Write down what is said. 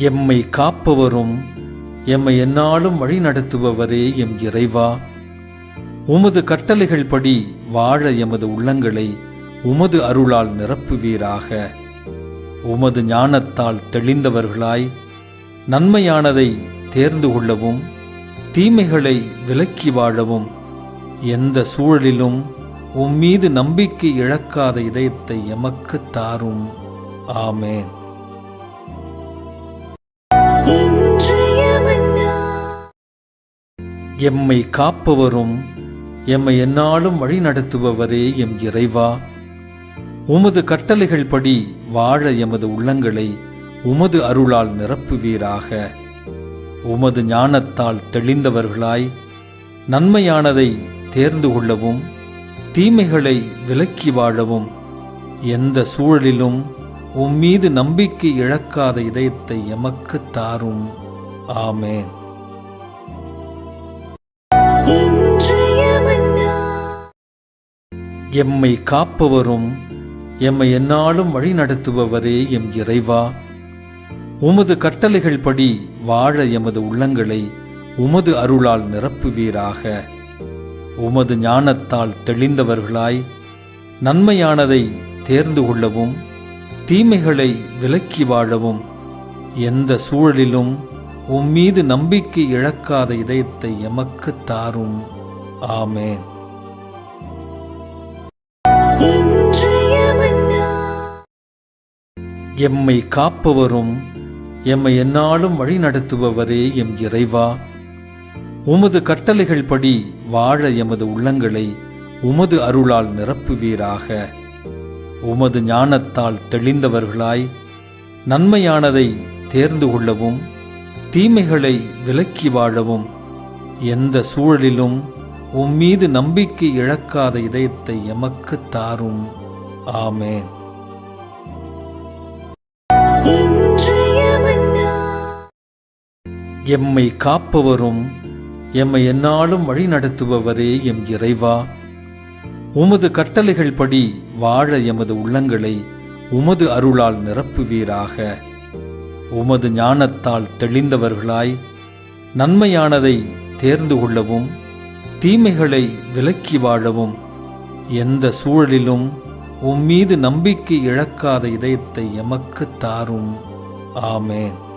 எம்மை காப்பவரும் எம்மை என்னாலும் வழி நடத்துபவரே எம் இறைவா. உமது கட்டளைகள் படி வாழ எமது உள்ளங்களை உமது அருளால் நிரப்புவீராக. உமது ஞானத்தால் தெளிந்தவர்களாய் நன்மையானதை தேர்ந்து கொள்ளவும் தீமைகளை விலக்கி வாழவும் எந்த சூழலிலும் உம் மீது நம்பிக்கை இழக்காத இதயத்தை எமக்கு தாரும். ஆமேன். எம்மை காப்பவரும் எம்மை என்னாலும் வழி நடத்துபவரே எம் இறைவா. உமது கட்டளைகள் படி வாழ எமது உள்ளங்களை உமது அருளால் நிரப்புவீராக. உமது ஞானத்தால் தெளிந்தவர்களாய் நன்மையானதை தேர்ந்து கொள்ளவும் தீமைகளை விலக்கி வாழவும் எந்த சூழலிலும் உம் மீது நம்பிக்கை இழக்காத இதயத்தை எமக்கு தாரும். ஆமேன். எம்மை காப்பவரும் எம்மை எந்நாளும் வழிநடத்துபவரே எம் இறைவா. உமது கட்டளைகள் படி வாழ எமது உள்ளங்களை உமது அருளால் நிரப்புவீராக. உமது ஞானத்தால் தெளிந்தவர்களாய் நன்மையானதை தேர்ந்து கொள்ளவும் தீமைகளை விலக்கி வாழவும் எந்த சூழலிலும் உம் மீது நம்பிக்கை இழக்காத இதயத்தை எமக்கு தாரும். ஆமேன். எம்மை காப்பவரும் எம்மை எந்நாளும் வழிநடத்துபவரே எம் இறைவா. உமது கட்டளைகள் படி வாழ எமது உள்ளங்களை உமது அருளால் நிரப்புவீராக. உமது ஞானத்தால் தெளிந்தவர்களாய் நன்மையானதை தேர்ந்து கொள்ளவும் தீமைகளை விலக்கி வாழவும் எந்த சூழலிலும் உம் மீது நம்பிக்கை இழக்காத இதயத்தை எமக்கு தாரும். ஆமேன். எம்மை காப்பவரும் எம்மை என்னாலும் வழி நடத்துபவரே எம் இறைவா. உமது கட்டளைகள் படி வாழ எமது உள்ளங்களை உமது அருளால் நிரப்புவீராக. உமது ஞானத்தால் தெளிந்தவர்களாய் நன்மையானதை தேர்ந்து கொள்ளவும் தீமைகளை விலக்கி வாழவும் எந்த சூழலிலும் உம் மீது நம்பிக்கை இழக்காத இதயத்தை எமக்கு தாரும். ஆமேன்.